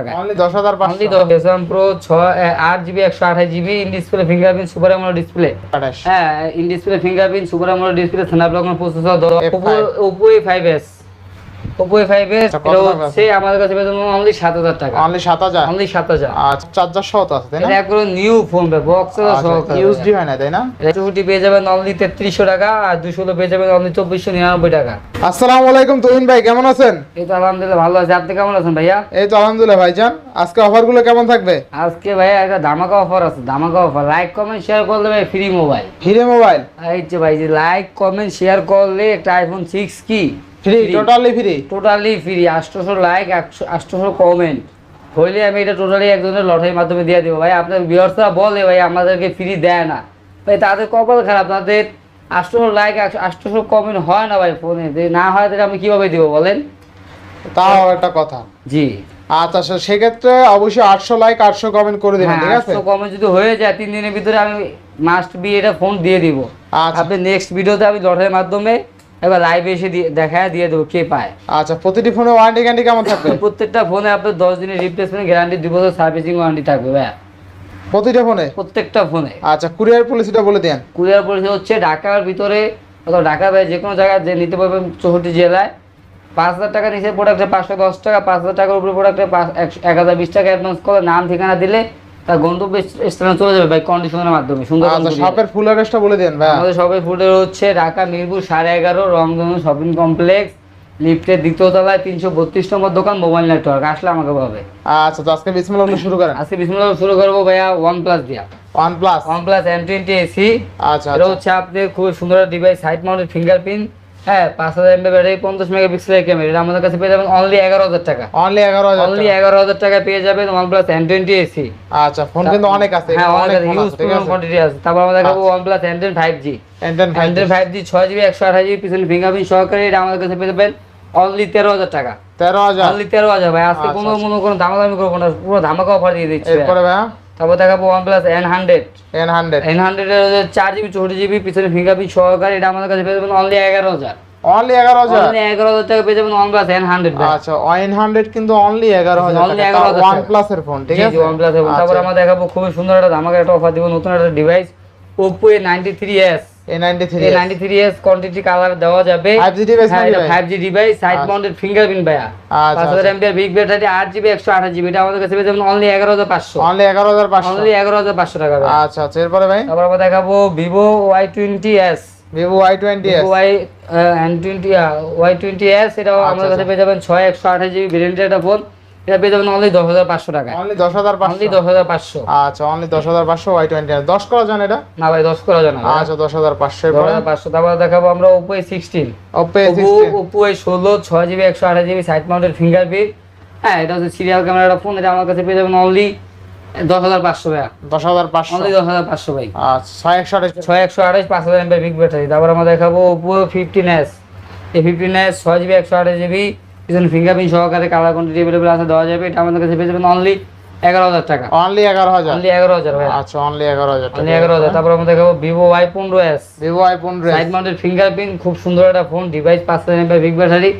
টাকা only fingerprint super display হ্যাঁ fingerprint super display Snapdragon processor এই তো আলহামদুলিল্লাহ ভালো আপনি কেমন আছেন ভাইয়া? এই তো আলহামদুলিল্লাহ আজকে অফারগুলো কেমন থাকবে? আজকে ভাইয়া একটা ধামাকা অফার আছে ধামাকা অফার। লাইক কমেন্ট শেয়ার করলে ফ্রি মোবাইল? ফ্রি মোবাইল ভাই লাইক কমেন্ট শেয়ার করলে একটা আইফোন কি? Free totally free totally free আটশোশো লাইক আটশোশো কমেন্ট হইলে আমি এটা টোটালি একজনের লটারির মাধ্যমে দিয়ে দেবো। ভাই আপনার ভিউয়ার্সরা বলে ভাই আমাদেরকে ফ্রি দেয় না। ভাই তাদের কপাল খারাপ। তাদের আটশোশো লাইক আটশোশো কমেন্ট হয় না ভাই ফোনে না হয় তাহলে আমি কীভাবে দিব বলেন? তাও একটা কথা। জি। আচ্ছা সে- সেক্ষেত্রে অবশ্যই আটশো লাইক আটশো কমেন্ট করে দেবেন ঠিক আছে? কমেন্ট যদি হয়ে যায় তিন দিনের ভিতরে আমি মাস্ট বি এটা ফোন দিয়ে দিব। আচ্ছা। আপনি নেক্সট ভিডিওতে আমি লটারির মাধ্যমে এবার লাইভে এসে দিয়ে দেখায় দিয়ে দেবো কে পায়। আচ্ছা প্রতিটি ফোনে ওয়ারেন্টি গ্যারান্টি কেমন থাকবে? প্রত্যেকটা ফোনে আপনার দশ দিনের রিপ্লেসমেন্ট গ্যারান্টি দুই বছর সার্ভিসিং ওয়ারেন্টি থাকবে ভাইয়া। প্রতিটা ফোনে প্রত্যেকটা ফোনে আচ্ছা কুরিয়ার পলিসিটা বলে দেন। কুরিয়ার পরিষেবা হচ্ছে ঢাকার ভিতরে অথবা ঢাকার বাইরে যে কোনো জায়গায় যে নিতে পারবেন চৌষট্টি জেলায় পাঁচ হাজার টাকা নিচে প্রোডাক্টে পাঁচশো দশ টাকা পাঁচ হাজার টাকার উপরে প্রোডাক্টে পাঁচ এক হাজার বিশ টাকা অ্যাডভান্স করে নাম ঠিকানা দিলে তার গন্তব্য স্থানে চলে যাবে ভাই কন্ডিশনের মাধ্যমে সুন্দর শপের ফুল অ্যাড্রেসটা বলে দেন ভাই। আমাদের সবাই ফুডের হচ্ছে ঢাকা মিরপুর সাড়ে এগারো রংধনু শপিং কমপ্লেক্স লিফটের দ্বিতীয় তলায় তিনশো বত্রিশ নম্বর দোকান মোবাইল নেটওয়ার্ক আসলে আমাকে পাবে আচ্ছা তো আজকে বিসমিল্লাহ শুরু করেন। আজকে বিসমিল্লাহ শুরু করব ভাইয়া ওয়ান প্লাস দিয়া। OnePlus OnePlus M twenty SE আচ্ছা এটা আচ্ছা। হচ্ছে আপনার খুব সুন্দর ডিভাইস সাইড মাউন্টেড ফিঙ্গারপ্রিন্ট হ্যাঁ পাঁচ হাজার এমবি ব্যাটারি পঞ্চাশ মেগাপিক্সেলের ক্যামেরা এটা আমাদের কাছে পেয়ে যাবেন অনলি এগারো হাজার টাকা। অনলি এগারো হাজার অনলি এগারো হাজার টাকা পেয়ে যাবেন OnePlus N twenty SE আচ্ছা ফোন কিন্তু অনেক আছে হ্যাঁ অনেক হিউজ আছে, ঠিক আছে। কোয়ান্টিটি আছে। তারপর আমাদের দেখাবো OnePlus N ten five G N ten five G ছয় জিবি একশো আঠাশ জিবি পিছনে ফিঙ্গারপ্রিন্ট সহকারে এটা আমাদের কাছে পেয়ে যাবেন অনলি তেরো হাজার টাকা। তেরো হাজার। অনলি তেরো হাজার ভাই। আজকে আচ্ছা, কোনো আচ্ছা। কোনো কোনো দামাদামি করব না পুরো ধামাকা অফার দিয়ে দিচ্ছি এরপরে ভাই তারপর দেখাবো OnePlus N hundred N hundred N hundred এর চার জিবি চৌষট্টি জিবি পিছনে ফিঙ্গারপ্রিন্ট সহকারে এটা আমাদের কাছে পেয়ে যাবেন অনলি এগারো হাজার। অনলি এগারো হাজার? অনলি এগারো হাজার টাকা পেয়ে যাবেন ওয়ান প্লাস এন হান্ড্রেড আচ্ছা এন হান্ড্রেড কিন্তু অনলি এগারো হাজার Only 11,000 ওয়ান টাকা। প্লাস এর ফোন ঠিক আছে? ওয়ান প্লাস তারপর আচ্ছা, আমরা দেখাবো খুবই সুন্দর একটা ধামাকা একটা অফার দিব নতুন একটা device Oppo A ninety three S A ninety three এই ninety three S quantity colour দেওয়া যাবে। 5G device হ্যাঁ এটা ভাই? Five device side. Mounted fingerprint ভাইয়া। আচ্ছা, পাঁচ হাজার আচ্ছা। এমপিআর বিগ ব্যাটারি এটা আমাদের কাছে পেয়ে অনলি এগারো হাজার পাঁচশো। অনলি এগারো হাজার পাঁচশো। অনলি এগারো হাজার পাঁচশো টাকা আচ্ছা আচ্ছা এরপরে ভাই? তারপর আমরা দেখাবো twenty S Y twenty Y twenty S এটাও আচ্ছা, আমাদের কাছে আচ্ছা। পেয়ে যাবেন ছয় একশো আঠাশ জিবি ভেরিয়েন্টের একটা ফোন এটা পেয়ে যাবেন অনলি দশ হাজার পাঁচশো টাকা অনলি দশ হাজার অনলি দশ হাজার পাঁচশো। আচ্ছা অনলি দশ হাজার পাঁচশো ওয়াই টোয়েন্টি দশ করা যান এটা? না ভাই দশ করা যায় না আচ্ছা দশ হাজার পাঁচশো। দশ হাজার পাঁচশো। তারপর দেখাবো আমরা Oppo A sixteen Oppo Oppo A ষোলো ছয় জিবি একশো আঠাশ জিবি সাইড মাউন্টেড ফিঙ্গারপ্রিন্ট হ্যাঁ এটা হচ্ছে সিরিয়াল ক্যামেরাটা ফোন এটা আমার কাছে পেয়ে যাবেন অনলি দশ হাজার পাঁচশো ভাইয়া। দশ হাজার পাঁচশো। অনলি দশ হাজার পাঁচশো ভাই। ছয় একশো আঠাশ। ছয় একশো আঠাশ পাঁচ হাজার এমপি বিগ ব্যাটারি তারপর আমরা দেখাবো ওপো ফিফটিন এস এই ফিফটিন এস ছয় জিবি একশো আঠাশ জিবি পিছনে ফিঙ্গারপ্রিন্ট সহকারে কালার কোয়ান্টিটি অ্যাভেলেবল আছে দেওয়া যাবে। এটা আমাদের কাছে পেয়ে যাবেন অনলি এগারো হাজার টাকা। অনলি এগারো হাজার? অনলি এগারো হাজার ভাই আচ্ছা অনলি এগারো হাজার অনলি এগারো হাজার। তারপর আমরা দেখাবো ভিভো ওয়াই পনেরো এস ভিভো আই পনেরো সাইড মাউন্টেড ফিঙ্গারপ্রিন্ট খুব সুন্দর একটা ফোন ডিভাইস পাঁচ হাজার বিগ ব্যাটারি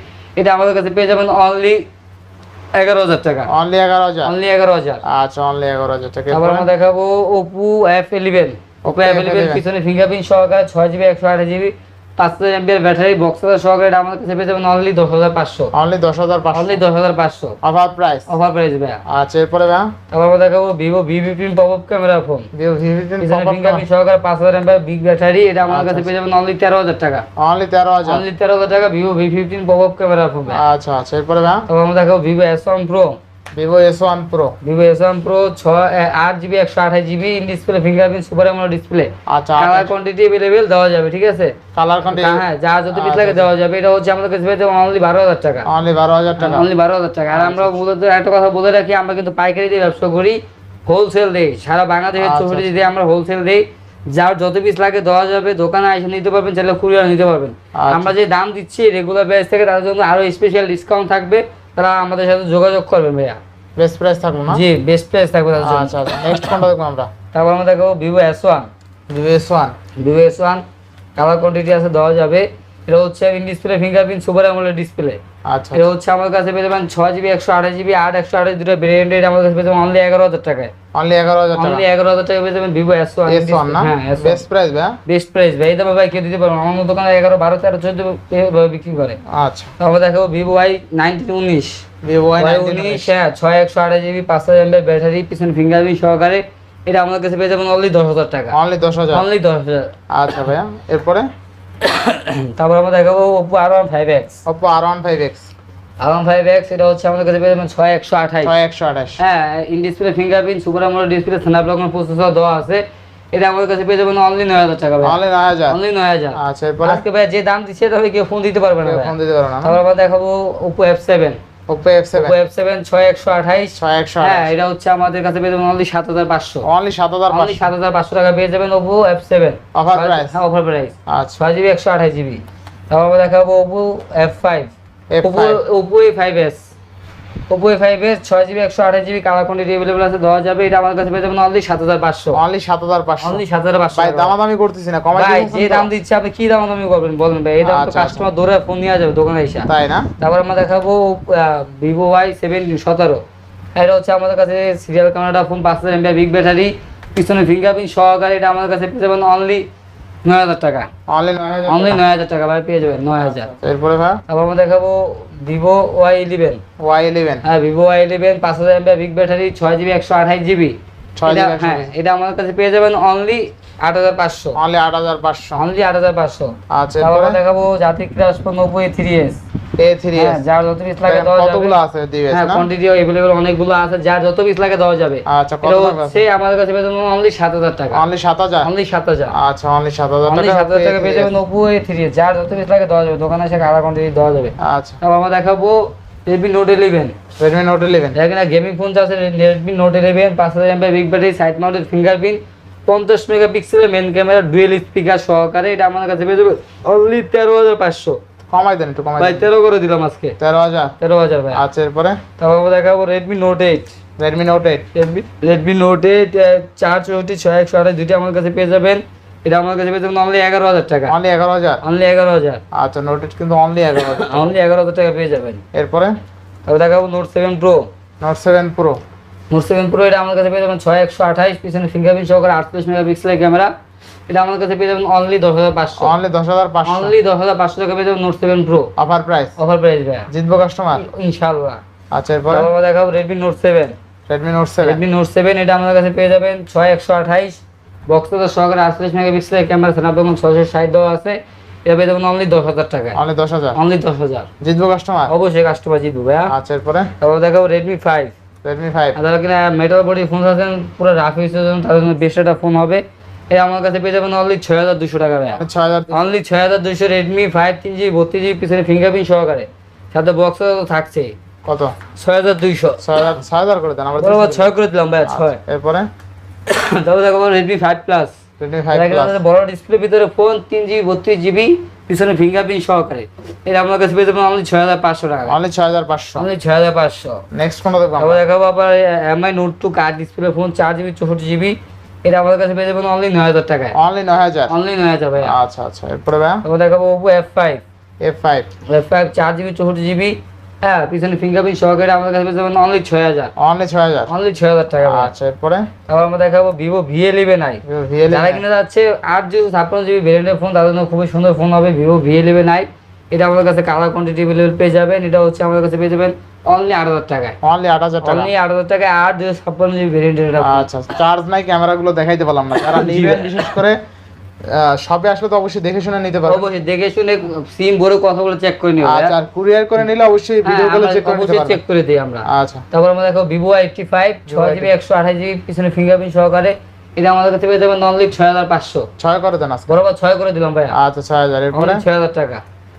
এটা আমাদের কাছে পেয়ে যাবেন অনলি এগারো হাজার টাকা। অনলি এগারো হাজার? অনলি এগারো হাজার। আচ্ছা অনলি এগারো হাজার টাকা। তারপর আমরা দেখাবো Oppo F eleven Oppo F eleven F11 পিছনে ফিঙ্গারপ্রিন্ট সহকারে ছয় জিবি একশো আঠাশ জিবি পাঁচ হাজার এমপিআর ব্যাটারি বক্স সহকারে আমাদের কাছে পেয়ে যাবেন অনলি দশ হাজার পাঁচশো। অনলি দশ হাজার পাঁচশো? অনলি দশ হাজার পাঁচশো। অফার প্রাইস অফার প্রাইস ভাইয়া। আচ্ছা এরপরে ভাই তারপর আমরা দেখাবো Vivo V fifteen pop up camera phone Vivo V fifteen fingerprint সহকারে পাঁচ হাজার এমপিআর বিগ ব্যাটারি এটা আমাদের আচ্ছা, কাছে পেয়ে যাবেন অনলি তেরো হাজার টাকা। অনলি তেরো হাজার? অনলি তেরো হাজার টাকা Vivo V fifteen pop up camera phone আচ্ছা আচ্ছা এরপরে ভাই তারপর আমরা দেখাবো Vivo S one Pro Vivo S one Pro Vivo S one Pro ছ আট জিবি একশো আঠাশ জিবি ডিসপ্লে ফিঙ্গারপ্রিন্ট সুপার এমন ডিসপ্লে আচ্ছা কালার কোয়ান্টিটি অ্যাভেলেবেল দেওয়া যাবে ঠিক আছে? কালার হ্যাঁ, কোয়ান্টিটি হ্যাঁ যা যত পিস আচ্ছা, লাগে আচ্ছা। দেওয়া যাবে এটা হচ্ছে আমাদের কাছে অনলি বারো হাজার টাকা। অনলি বারো হাজার টাকা। অনলি বারো হাজার টাকা। আর আচ্ছা, আমরা মূলত একটা কথা বলে রাখি আমরা কিন্তু পাইকারি দিয়ে ব্যবসা করি হোলসেল দেই সারা বাংলাদেশের চৌষট্টি দিতে আমরা হোলসেল দেই যার যত পিস লাগে দেওয়া যাবে দোকানে এসে নিতে পারবেন চাইলে কুরিয়ার নিতে পারবেন। আমরা যে দাম দিচ্ছি রেগুলার প্রাইস থেকে তার জন্য আরও স্পেশাল ডিসকাউন্ট থাকবে। তারা আমাদের সাথে যোগাযোগ করবে ভাইয়া। বেস্ট প্রাইস থাকবে না? জি বেস্ট প্রাইস থাকবে আচ্ছা আচ্ছা। নেক্সট কোনটা দেখব আমরা? তারপর আমরা দেখব Vivo S one Vivo S one Vivo S one colour quantity আছে দেওয়া যাবে এটা হচ্ছে in display fingerprint super AMOLED display আচ্ছা এটা হচ্ছে আমার কাছে পেয়ে যাবেন ছয় জিবি একশো আঠাশ জিবি আট একশো আঠাশ দুটো ভেরিয়েন্টের আমার কাছে পেয়ে যাবেন অনলি এগারো হাজার টাকায়। অনলি এগারো হাজার টাকা। অনলি এগারো হাজার টাকা পেয়ে যাবেন ভিভো এস ওয়ান না? হ্যাঁ বেস্ট প্রাইস ভাই। বেস্ট প্রাইস ভাই। দামে ভাই কেউ দিতে পারব আমার দোকানে এগারো বারো তেরো চোদ্দ বিক্রি করে। আচ্ছা। তারপর দেখাবো ভিভো ওয়াই নাইনটিন উনিশ। ভিভো ওয়াই উনিশ হ্যাঁ ছয় একশো আঠাশ জিবি পাঁচ হাজার ব্যাটারি পিছনে ফিঙ্গারপ্রিন্ট সহকারে। এটা আমার কাছে পেয়ে যাবেন অনলি দশ হাজার টাকা। অনলি দশ হাজার। অনলি দশ হাজার। আচ্ছা ভাইয়া এরপরে? তারপর আমরা দেখাবো Oppo R one five X Oppo R one five X R one five X এটা হচ্ছে আমাদের কাছে পেয়ে ছয় একশো আঠাশ। ছয় একশো আঠাশ। হ্যাঁ in display fingerprint super AMOLED display Snapdragon processor দেওয়া আছে। এটা আমাদের কাছে পেয়ে যাবেন অনলি নয় হাজার টাকা অনলি নয় হাজার। অনলি নয় হাজার। আচ্ছা এরপরে? আজকে ভাই যে দাম দিচ্ছে তাহলে কেউ ফোন দিতে পারবে না ফোন দিতে পারবে না তারপর আমরা দেখাবো Oppo F seven Oppo F seven Oppo F seven ছয় একশো আঠাইশ। ছয় একশো হ্যাঁ এটা হচ্ছে আমাদের কাছে পেয়ে যাবেন অনলি সাত হাজার পাঁচশো। অনলি সাত হাজার অনলি সাত হাজার পাঁচশো টাকা পেয়ে যাবেন Oppo F seven Offer price? হ্যাঁ অফার প্রাইস আচ্ছা। ছয় জিবি একশো আঠাশ জিবি তারপর আমরা দেখাবো Oppo F five Oppo Oppo S Oppo A five S ছয় জিবি একশো আঠাশ জিবি কালার কোয়ান্টিটি অ্যাভেলেবল আছে দেওয়া যাবে। এটা আমার কাছে পেয়ে যাবেন অনলি সাত হাজার পাঁচশো। অনলি সাত হাজার পাঁচশো। অনলি সাত হাজার পাঁচশো ভাই দামাদামি করতেছি না কমাই ভাই যে দাম দিচ্ছে আপনি কি দাম দামি করবেন বলেন ভাই? এই দাম তো কাস্টমার ধরে ফোন নিয়ে যাবে দোকানে এসে। তাই না? তারপর আমরা দেখাবো ভিভো ওয়াই সেভেন সতেরো। এটা হচ্ছে আমাদের কাছে সিরিয়াল ক্যামেরা ফোন পাঁচ হাজার এমবি বিগ ব্যাটারি পিছনে ফিঙ্গারপ্রিন্ট সহকারে এটা আমাদের কাছে পেয়ে যাবেন অনলি নয় হাজার টাকা। অনলি নয় হাজার টাকা। নয় হাজার টাকা ভাই পেয়ে যাবেন নয় হাজার। এরপরে ভাই? তারপর আমরা দেখাবো Vivo Y eleven Y eleven হ্যাঁ ভিভো ওয়াই ইলেভেন পাঁচ হাজার এমবি বিগ ব্যাটারি ছয় জিবি একশো আঠাশ জিবি হ্যাঁ এটা আমাদের কাছে পেয়ে যাবেন অনলি আট হাজার পাঁচশো। অনলি আট হাজার পাঁচশো। অনলি আট হাজার পাঁচশো। আচ্ছা তারপর দেখাবো জাতি ক্রাস ফোন থ্রি এস যার যত পিস লাগে দেওয়া যাবে কতগুলো আছে দিবেস হ্যাঁ না কোয়ান্টিটি अवेलेबल অনেকগুলো আছে যার যত পিস লাগে দেওয়া যাবে আচ্ছা কত এটা টাকা হচ্ছে আমাদের কাছে পেয়ে যাবেন অনলি সাত হাজার টাকা অনলি সাত হাজার অনলি সাত হাজার আচ্ছা অনলি সাত হাজার অনলি টাকা সাত হাজার টাকা পেয়ে যাবেন ওপো এ থ্রি যার যত পিস লাগে দেওয়া যাবে দোকানে এসে আলাদা কোয়ান্টিটি দেওয়া যাবে আচ্ছা তারপর আমরা দেখাবো Redmi Note eleven Redmi Note eleven এখানে গেমিং ফোন আছে রেডমি নোট ইলেভেন পাঁচ হাজার MP big battery side mounted fingerprint পঞ্চাশ মেগাপিক্সেলের মেন ক্যামেরা ডুয়েল স্পিকার সহকারে এটা আমাদের কাছে পেয়ে যাবে অনলি তেরো হাজার পাঁচশো কমাই দেন একটু কমাই ভাই দেন। তেরো করে দিলাম আজকে। তেরো হাজার? তেরো হাজার ভাই। আচ্ছা এরপরে? তারপর দেখাবো Redmi Note eight Redmi Redmi Note eight চার চৌষট্টি ছয় একশো আঠাশ দুইটা আমার কাছে পেয়ে যাবেন। এটা আমার কাছে পেয়ে যাবেন অনলি এগারো হাজার টাকা। অনলি এগারো হাজার? অনলি এগারো হাজার। আচ্ছা নোট এইট কিন্তু অনলি এগারো হাজার অনলি এগারো হাজার টাকা পেয়ে যাবেন। এরপরে? তারপর দেখাবো Note seven Pro Note seven Pro Note seven Pro এটা আমার কাছে পেয়ে যাবেন ছয় একশো আঠাশ পিছনে ফিঙ্গারপ্রিন্ট সহকারে আটত্রিশ মেগাপিক্সেলের ক্যামেরা এটা আমার কাছে পেয়ে যাবেন অনলি দশ হাজার পাঁচশো। অনলি দশ হাজার পাঁচশো। অনলি দশ হাজার পাঁচশো টাকা পেয়ে যাবেন Note seven Pro offer price offer price ভাই জিতবো কাস্টমার ইনশাল্লাহ আচ্ছা এরপরে? আমরা দেখাবো Redmi Note seven Redmi Note seven Redmi Note seven এটা আমাদের কাছে পেয়ে যাবেন ছয় একশো আঠাইশ। বক্স তো সহকারে আটচল্লিশ মেগাপিক্সেলের ক্যামেরা স্ন্যাপড্রাগন ছশো ষাট দেওয়া আছে। এটা পেয়ে যাবেন অনলি দশ হাজার টাকা অনলি দশ হাজার? অনলি দশ হাজার। জিতবো কাস্টমার অবশ্যই কাস্টমার জিতবো ভাইয়া। আচ্ছা এরপরে? তারপর দেখাবো রেডমি ফাইভ রেডমি ফাইভ যারা কিনা মেটাল বডি ফোন আছেন পুরো রাফ ইউজের জন্য তাদের জন্য বেস্ট একটা ফোন হবে। এটা আমার কাছে পেয়ে যাবেন অনলি ছয় হাজার দুশো টাকা ছয় হাজার অনলি ছয় হাজার দুশো রেডমি ফাইভ তিন জিবি বত্রিশ জিবি পিছনে ফিঙ্গারপ্রিন্ট সহকারে। সাথে বক্স তো থাকছে। কত? ছয় হাজার দুইশো। ছয় হাজার করে দেন আমরা ছয় করে দিলাম ছয় আচ্ছা, এরপরে? তারপর দেখাবো রেডমি ফাইভ প্লাস বড় ডিসপ্লে ভিতরে ফোন তিন জিবি বত্রিশ জিবি পিছনে ফিঙ্গারপ্রিন্ট সহকারে। এটা আমার কাছে পেয়ে যাবেন অনলি ছয় হাজার পাঁচশো টাকা অনলি ছয় হাজার পাঁচশো। অনলি ছয় হাজার পাঁচশো। নেক্সট কোনটা দেখব দেখাবো আবার MI Note two curved display phone চার জিবি চৌষট্টি জিবি এটা আমাদের কাছে পেয়ে যাবেন অনলি নয় হাজার টাকায়। অনলি নয় হাজার? অনলি নয় হাজার ভাইয়া। আচ্ছা আচ্ছা এরপরে ভাই তারপর দেখাবো Oppo F five F five F five চার জিবি চৌষট্টি জিবি হ্যাঁ পিছনে ফিঙ্গারপ্রিন্ট সহকারে আমাদের কাছে পেয়ে যাবেন অনলি ছয় হাজার। অনলি ছয় হাজার? অনলি ছয় হাজার টাকা ভাইয়া। আচ্ছা এরপরে? তারপর আমরা দেখাবো আই ভিএল যারা কিনা যাচ্ছে আট জিবি ছাপ্পান্ন জিবি ভেরিয়েন্টের ফোন তাদের জন্য খুবই সুন্দর ফোন হবে ভিভো ইলেভেন আই এটা আমাদের কাছে কালার কোয়ান্টিটি অ্যাভেলেবল পেয়ে যাবেন। এটা হচ্ছে আমাদের কাছে পেয়ে যাবেন অনলি আট হাজার টাকায়। অনলি আট হাজার টাকা? অনলি আট হাজার টাকায় আট দুশো ছাপ্পান্ন জিবি ভেরিয়েন্টের এটা আচ্ছা চার্জ নাই ক্যামেরাগুলো দেখাইতে পারলাম না। যারা নিবেন বিশেষ করে শপে আসলে তো অবশ্যই দেখে শুনে নিতে পারবেন। অবশ্যই দেখে শুনে সিম ভরে কথা বলে চেক করে নিও আচ্ছা আর কুরিয়ার করে নিলে অবশ্যই ভিডিও কলে চেক করে নিতে অবশ্যই পারবেন। চেক করে দিই আমরা। আচ্ছা। তারপর আমরা দেখো জিবি একশো আঠাশ জিবি পিছনে ফিঙ্গারপ্রিন্ট সহকারে। এটা আমাদের কাছে পেয়ে যাবেন অনলি ছয় হাজার পাঁচশো। ছয় করে দেন আজকে। বরাবর ছয় করে দিলাম ভাই আচ্ছা ছয় হাজার। এরপরে? অনলি ছয় হাজার টাকা।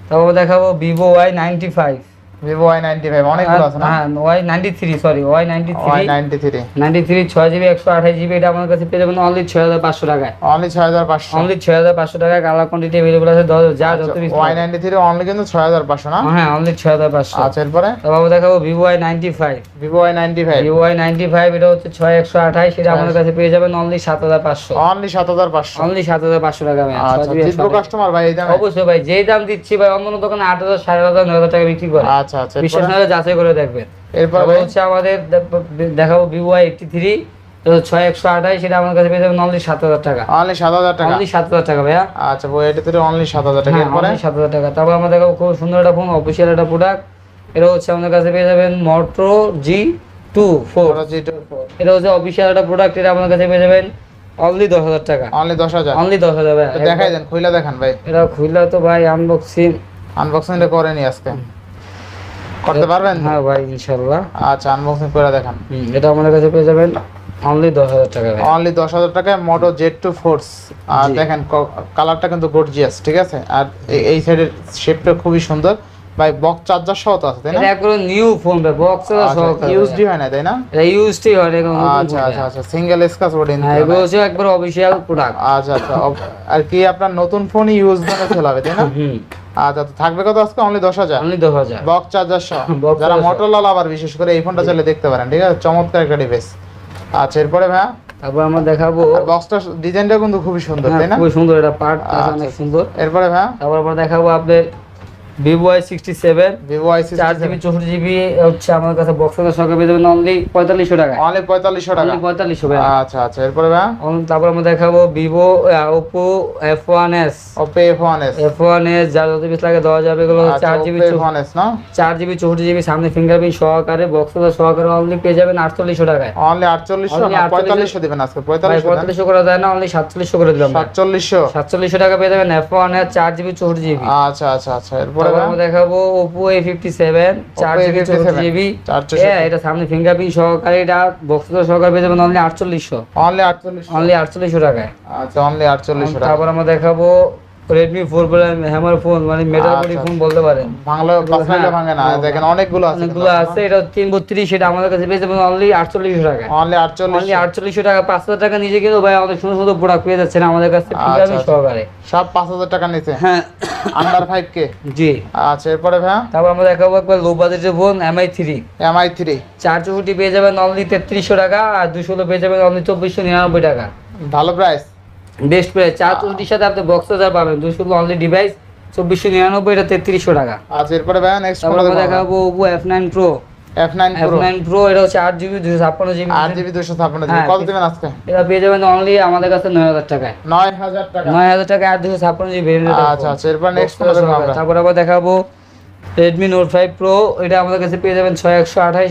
তারপর দেখাবো Vivo Y ninety five Vivo Y ninety five অনেকগুলো আছে হ্যাঁ Y ninety three sorry Y ninety three ninety three ninety three ছয় জিবি একশো আঠাশ জিবি এটা আমার কাছে পেয়ে যাবেন অনলি ছয় হাজার পাঁচশো টাকায়। অনলি ছয় হাজার পাঁচশো। অনলি ছয় হাজার পাঁচশো টাকায় কালার কোয়ান্টিটি অ্যাভেলেবল আছে দশ যা যত ওয়াই নাইনটি থ্রি অনলি কিন্তু ছয় হাজার পাঁচশো না? হ্যাঁ অনলি ছয় হাজার পাঁচশো। আচ্ছা এরপরে? তারপর দেখাবো Vivo Y ninety five Vivo Y ninety five Vivo Y ninety five এটা হচ্ছে ছয় একশো আঠাশ সেটা আমাদের কাছে পেয়ে যাবেন অনলি সাত হাজার পাঁচশো। অনলি সাত হাজার পাঁচশো। অনলি সাত হাজার পাঁচশো টাকা আচ্ছা কাস্টমার ভাই এই অবশ্যই ভাই যেই দাম দিচ্ছি ভাই অন্য দোকানে আট হাজার সাড়ে হাজার নয় হাজার টাকা বিক্রি করে। আচ্ছা আচ্ছা বিশ্বাস না যাচাই করে দেখবেন। এরপর হচ্ছে আমাদের দেখাবো ভিভো এইটটি থ্রি ছয় একশো আঠাশ সেটা আমার কাছে পেয়ে যাবেন অনলি সাত হাজার টাকা। অনলি সাত হাজার টাকা? অনলি সাত হাজার টাকা ভাইয়া। আচ্ছা এটা তো অনলি সাত হাজার টাকা। হ্যাঁ এরপরে? সাত হাজার টাকা। তারপর আমরা দেখাবো খুব সুন্দর একটা ফোন অফিসিয়াল একটা প্রোডাক্ট এটা হচ্ছে আমাদের কাছে পেয়ে যাবেন মোট্রো জি টু ফোর এটা হচ্ছে অফিসিয়াল একটা প্রোডাক্ট এটা আমাদের কাছে পেয়ে যাবেন অনলি দশ হাজার টাকা। অনলি দশ হাজার? অনলি দশ হাজার ভাইয়া। তো দেখাই দেন খুইলা দেখান ভাই। এটা খুললে তো ভাই আনবক্সিং আনবক্সিংটা করে নি আজকে। করতে পারবেন? হ্যাঁ ভাই ইনশাল্লাহ আচ্ছা আনবক্সিং করে দেখান। এটা আমাদের কাছে পেয়ে যাবেন অনলি দশ হাজার টাকা অনলি দশ হাজার টাকায় মোটো জেড টু ফোর্স আর দেখেন কালারটা কিন্তু গর্জিয়াস ঠিক আছে? আর এই- সাইডের শেপটা খুবই সুন্দর। ভাই বক্স চার্জার সহ তো আছে তাই না? এটা একবারে নিউ ফোন ভাই বক্স সহকারে ইউএসডি হয় না তাই না? এটা ইউজটি হয় না আচ্ছা আচ্ছা আচ্ছা সিঙ্গেল স্কাচ ওটা হ্যাঁ এগুলো হচ্ছে একবার অফিসিয়াল প্রোডাক্ট আচ্ছা আচ্ছা আর কি আপনার নতুন ফোন ইউজ করে সেল হবে তাই না? হুম। আচ্ছা তো থাকবে কত আজকে? অনলি দশ হাজার? অনলি দশ হাজার। বক্স চার্জার সহ। যারা। মোটরলাল আবার বিশেষ করে এই ফোনটা চাইলে দেখতে পারেন ঠিক আছে? চমৎকার একটা ডিভাইস আচ্ছা এরপরে ভাইয়া? তারপর আমরা দেখাবো। বক্সটা ডিজাইনটা কিন্তু খুবই সুন্দর হ্যাঁ, তাই না? খুবই সুন্দর এটা পার্ট আচ্ছা, অনেক সুন্দর। এরপরে ভাইয়া? তারপর আমরা দেখাবো আপনার Vivo Y sixty seven Vivo Y চার জিবি চৌষট্টি জিবি হচ্ছে আমার কাছে বক্সের সঙ্গে পেয়ে যাবেন অনলি পঁয়তাল্লিশশো টাকা অনলি পঁয়তাল্লিশশো টাকা অনলি পঁয়তাল্লিশশো টাকা আচ্ছা আচ্ছা এরপরে ভাইয়া? তারপর আমরা দেখাবো Vivo Oppo F one S Oppo F one S F one S যার যত পিস লাগে দেওয়া যাবে এগুলো আচ্ছা চার জিবি ওয়ান এস না চার জিবি চৌষট্টি জিবি সামনে ফিঙ্গারপ্রিন্ট সহকারে বক্সের সহকারে অনলি পেয়ে যাবেন আটচল্লিশশো টাকায়। অনলি আটচল্লিশশো? Only 48 পঁয়তাল্লিশশো দিবেন আজকে ভাই পঁয়তাল্লিশশো করা যায় না অনলি সাতচল্লিশশো করে দিলাম ভাই। সাতচল্লিশশো। সাতচল্লিশশো টাকা পেয়ে যাবেন এফ ওয়ান চার জিবি চৌষট্টি জিবি। আচ্ছা আচ্ছা আচ্ছা এরপরে? আমরা দেখাবো ওপো এ ফিফটি সেভেন চার Oppo A57 চৌষট্টি জিবি হ্যাঁ এটা সামনে ফিঙ্গারপ্রিন্ট সহকারে এটা বক্স সহকারে পেয়ে যাবেন অনলি আটচল্লিশশো। অনলি আটচল্লিশশো। অনলি আটচল্লিশশো টাকায়। আচ্ছা অনলি টাকা তারপর আমরা দেখাবো রেডমি ফোর হ্যামার ফোন মানে মেটাল বডি আচ্ছা, ফোন বলতে পারেন। বাংলা পাঁচমাইলে হ্যাঁ, ভাঙে না দেখেন অনেকগুলো আছে অনেকগুলো আছে এটা তিন বত্রিশ সেটা আমাদের কাছে পেয়ে যাবেন অনলি আটচল্লিশশো টাকা। অনলি আটচল্লিশ অনলি আটচল্লিশশো টাকা পাঁচ হাজার টাকা নিজে কিন্তু ভাই অনেক সুন্দর সুন্দর প্রোডাক্ট পেয়ে যাচ্ছেন আমাদের কাছে ফিঙ্গারপ্রিন্ট আচ্ছা। সহকারে। সব পাঁচ হাজার টাকা নিচে? হ্যাঁ। Under five K G. আচ্ছা এরপরে ভাই তারপর আমরা দেখাবো একবার লো বাজেটের phone MI three MI three চার চৌষট্টি পেয়ে যাবেন অনলি তেত্রিশশো টাকা আর দুশো পেয়ে যাবেন অনলি চব্বিশশো নিরানব্বই টাকা। ভালো প্রাইস বেস্ট প্রাইস চার চৌষট্টির সাথে আপনি বক্স হাজার পাবেন দুশো অনলি ডিভাইস চব্বিশশো নিরানব্বই এটা তেত্রিশশো টাকা। আচ্ছা এরপরে ভাইয়া নেক্সট আমরা দেখাবো Oppo F nine Pro F nine F Pro nine Pro এটা হচ্ছে আট জিবি দুশো ছাপ্পান্ন জিবি আট জিবি দুশো ছাপ্পান্ন জিবি হ্যাঁ, কত দেবেন আজকে? এটা পেয়ে যাবেন অনলি আমাদের কাছে নয় হাজার টাকায়। নয় হাজার টাকা। নয় হাজার টাকা আট দুশো ছাপ্পান্ন জিবি আচ্ছা আচ্ছা এরপর নেক্সট ফোন দেখব আমরা তারপর আবার দেখাবো রেডমি নোট ফাইভ প্রো এটা আমাদের কাছে পেয়ে যাবেন ছয় একশো আঠাশ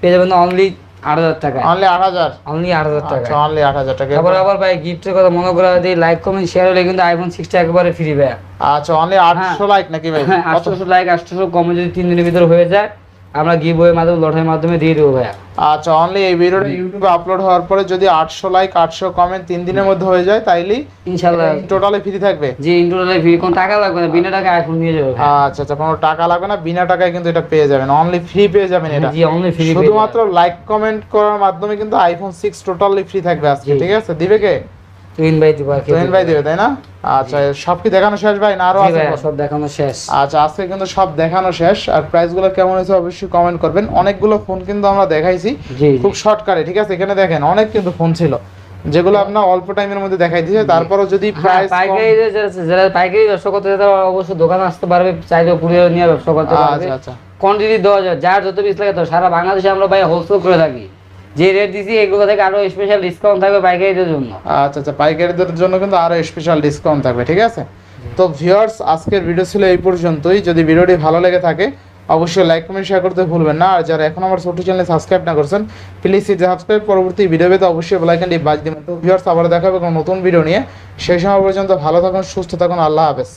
পেয়ে যাবেন অনলি আট হাজার টাকা। অনলি আট হাজার? অনলি আট হাজার টাকা। আচ্ছা অনলি আট হাজার টাকা। তারপর আবার ভাই গিফটের কথা মনে করা যদি লাইক কমেন্ট শেয়ার হলে কিন্তু আইফোন সিক্সটা একবারে ফ্রি ভাই আচ্ছা অনলি আটশো লাইক নাকি ভাই? আটশো কত? আটশোশো লাইক আটশো কমে যদি তিন দিনের ভিতরে হয়ে যায় আমরা গিভ বইয়ের মাধ্যমে লটারির মাধ্যমে দিয়ে দেবো ভাইয়া। আচ্ছা অনলি এই ভিডিওটা ইউটিউবে আপলোড হওয়ার পরে যদি আটশো লাইক আটশো কমেন্ট তিন দিনের মধ্যে হয়ে যায় তাইলে ইনশাল্লাহ। টোটালি ফ্রি থাকবে। যে ইন্টারনেটে ফ্রি কোনো টাকা লাগবে না বিনা টাকা আইফোন নিয়ে যাবে। আচ্ছা আচ্ছা কোনো টাকা লাগবে না বিনা টাকায় কিন্তু এটা পেয়ে যাবেন। অনলি ফ্রি পেয়ে যাবেন এটা। জি অনলি ফ্রি শুধুমাত্র লাইক কমেন্ট করার মাধ্যমে কিন্তু আইফোন সিক্স টোটালি ফ্রি থাকবে আজকে ঠিক আছে? দিবে কে? ভাই দিবা তোহিন ভাই দিবে? তাই না? আচ্ছা সব কি দেখানো শেষ ভাই না আরও আছে? সব দেখানো শেষ। আচ্ছা আজকে কিন্তু সব দেখানো শেষ। আর প্রাইসগুলো কেমন হয়েছে অবশ্যই কমেন্ট করবেন। অনেকগুলো ফোন কিন্তু আমরা দেখাইছি। খুব শর্টকাটে ঠিক আছে? এখানে দেখেন অনেক কিন্তু ফোন ছিল। যেগুলো আপনার অল্প টাইমের মধ্যে দেখাই দিয়েছে। তারপরও যদি হ্যাঁ, প্রাইস পাইকারি যে- যে- যারা পাইকারি ব্যবসা করতে চায় তারা অবশ্যই দোকানে আসতে পারবে চাইলে পুরো নিয়ে ব্যবসা করতে পারবে। আচ্ছা। আচ্ছা কোয়ান্টিটি দেওয়া যায়। যার যত পিস লাগে তো সারা বাংলাদেশে আমরা ভাই হোলসেল করে থাকি। যে রেট দিছি, এগুলো থেকে আরও স্পেশাল ডিসকাউন্ট থাকবে পাইকারিদের জন্য। আচ্ছা আচ্ছা পাইকারিদের জন্য কিন্তু আরও স্পেশাল ডিসকাউন্ট থাকবে, ঠিক আছে? তো ভিউয়ার্স আজকের ভিডিও ছিল এই পর্যন্তই। যদি ভিডিওটি ভালো লেগে থাকে, অবশ্যই লাইক কমেন্ট শেয়ার করতে ভুলবেন না। আর যারা এখন আমার ছোট চ্যানেলে সাবস্ক্রাইব না করছেন প্লিজ সাবস্ক্রাইব পরবর্তী ভিডিও পেতে অবশ্যই বেলাইকানটি বাজ দিবেন। তো ভিউয়ার্স আবার দেখা হবে কোনো নতুন ভিডিও নিয়ে। সেই সময় পর্যন্ত ভালো থাকুন, সুস্থ থাকুন। আল্লাহ হাফেজ।